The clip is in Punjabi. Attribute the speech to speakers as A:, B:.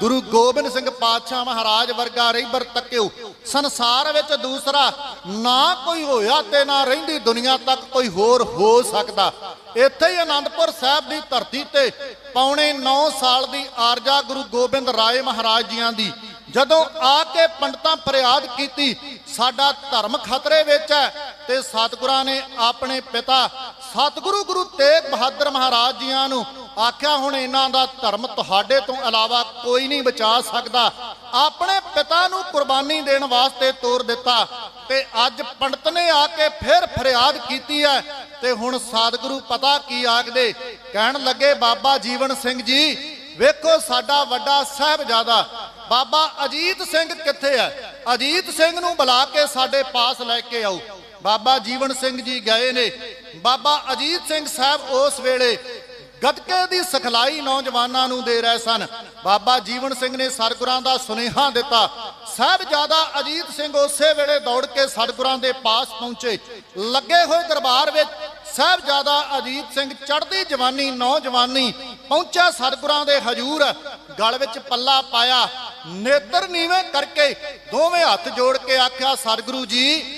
A: ਗੁਰੂ ਗੋਬਿੰਦ ਸਿੰਘ ਪਾਤਸ਼ਾਹ ਮਹਾਰਾਜ ਵਰਗਾ ਰਹਿਬਰ ਤੱਕਿਓ, ਸੰਸਾਰ ਵਿੱਚ ਦੂਸਰਾ ਨਾ ਕੋਈ ਹੋਇਆ ਤੇ ਨਾ ਰਹਿੰਦੀ ਦੁਨੀਆ ਤੱਕ ਕੋਈ ਹੋਰ ਹੋ ਸਕਦਾ। ਇੱਥੇ ਹੀ ਆਨੰਦਪੁਰ ਸਾਹਿਬ ਦੀ ਧਰਤੀ ਤੇ ਪੌਣੇ 9 ਸਾਲ ਦੀ ਆਰਜਾ ਗੁਰੂ ਗੋਬਿੰਦ ਰਾਏ ਮਹਾਰਾਜ ਜੀਆਂ ਦੀ, ਜਦੋਂ ਆ ਕੇ ਪੰਡਤਾਂ ਫਰਿਆਦ ਕੀਤੀ, ਸਾਡਾ ਧਰਮ ਖਤਰੇ ਵਿੱਚ ਹੈ ਤੇ ਸਤਿਗੁਰਾਂ ਨੇ ਆਪਣੇ ਪਿਤਾ ਸਤਿਗੁਰੂ ਗੁਰੂ ਤੇਗ ਬਹਾਦਰ ਮਹਾਰਾਜ ਜੀਆਂ ਨੂੰ ਆਖਿਆ, ਹੁਣ ਇਹਨਾਂ ਦਾ ਧਰਮ ਤੁਹਾਡੇ ਤੋਂ ਇਲਾਵਾ ਕੋਈ ਨਹੀਂ ਬਚਾ ਸਕਦਾ। ਆਪਣੇ ਪਿਤਾ ਨੂੰ ਕੁਰਬਾਨੀ ਦੇਣ ਵਾਸਤੇ ਤੋਰ ਦਿੱਤਾ ਤੇ ਅੱਜ ਪੰਡਤ ਨੇ ਆ ਕੇ ਫਿਰ ਫਰਿਆਦ ਕੀਤੀ ਹੈ ਤੇ ਹੁਣ ਸਤਿਗੁਰੂ ਪਤਾ ਕੀ ਆਖਦੇ? ਕਹਿਣ ਲੱਗੇ, ਬਾਬਾ ਜੀਵਨ ਸਿੰਘ ਜੀ, ਵੇਖੋ ਸਾਡਾ ਵੱਡਾ ਸਾਹਿਬਜ਼ਾਦਾ, ਬਾਬਾ ਅਜੀਤ ਸਿੰਘ ਕਿੱਥੇ ਹੈ? ਅਜੀਤ ਸਿੰਘ ਨੂੰ ਬੁਲਾ ਕੇ ਸਾਡੇ ਪਾਸ ਲੈ ਕੇ ਆਓ। ਬਾਬਾ ਜੀਵਨ ਸਿੰਘ ਜੀ ਗਏ ਨੇ। ਬਾਬਾ ਅਜੀਤ ਸਿੰਘ ਸਾਹਿਬ ਉਸ ਵੇਲੇ ਗੱਤਕੇ ਦੀ ਸਿਖਲਾਈ ਨੌਜਵਾਨਾਂ ਨੂੰ ਦੇ ਰਹੇ ਸਨ। ਬਾਬਾ ਜੀਵਨ ਸਿੰਘ ਨੇ ਸਤਿਗੁਰਾਂ ਦਾ ਸੁਨੇਹਾ ਦਿੱਤਾ। ਸਾਹਿਬਜ਼ਾਦਾ ਅਜੀਤ ਸਿੰਘ ਉਸੇ ਵੇਲੇ ਦੌੜ ਕੇ ਸਤਿਗੁਰਾਂ ਦੇ ਪਾਸ ਪਹੁੰਚੇ। ਲੱਗੇ ਹੋਏ ਦਰਬਾਰ ਵਿੱਚ ਸਾਹਿਬਜ਼ਾਦਾ ਅਜੀਤ ਸਿੰਘ ਚੜ੍ਹਦੀ ਜਵਾਨੀ ਨੌਜਵਾਨੀ ਪਹੁੰਚਿਆ ਸਤਿਗੁਰਾਂ ਦੇ ਹਜੂਰ। ਗਲ ਵਿੱਚ ਪੱਲਾ ਪਾਇਆ। ਨੇਤਰ ਨੀਵੇਂ ਕਰਕੇ ਦੋਵੇਂ ਹੱਥ ਜੋੜ ਕੇ ਆਖਿਆ, ਸਤਿਗੁਰੂ ਜੀ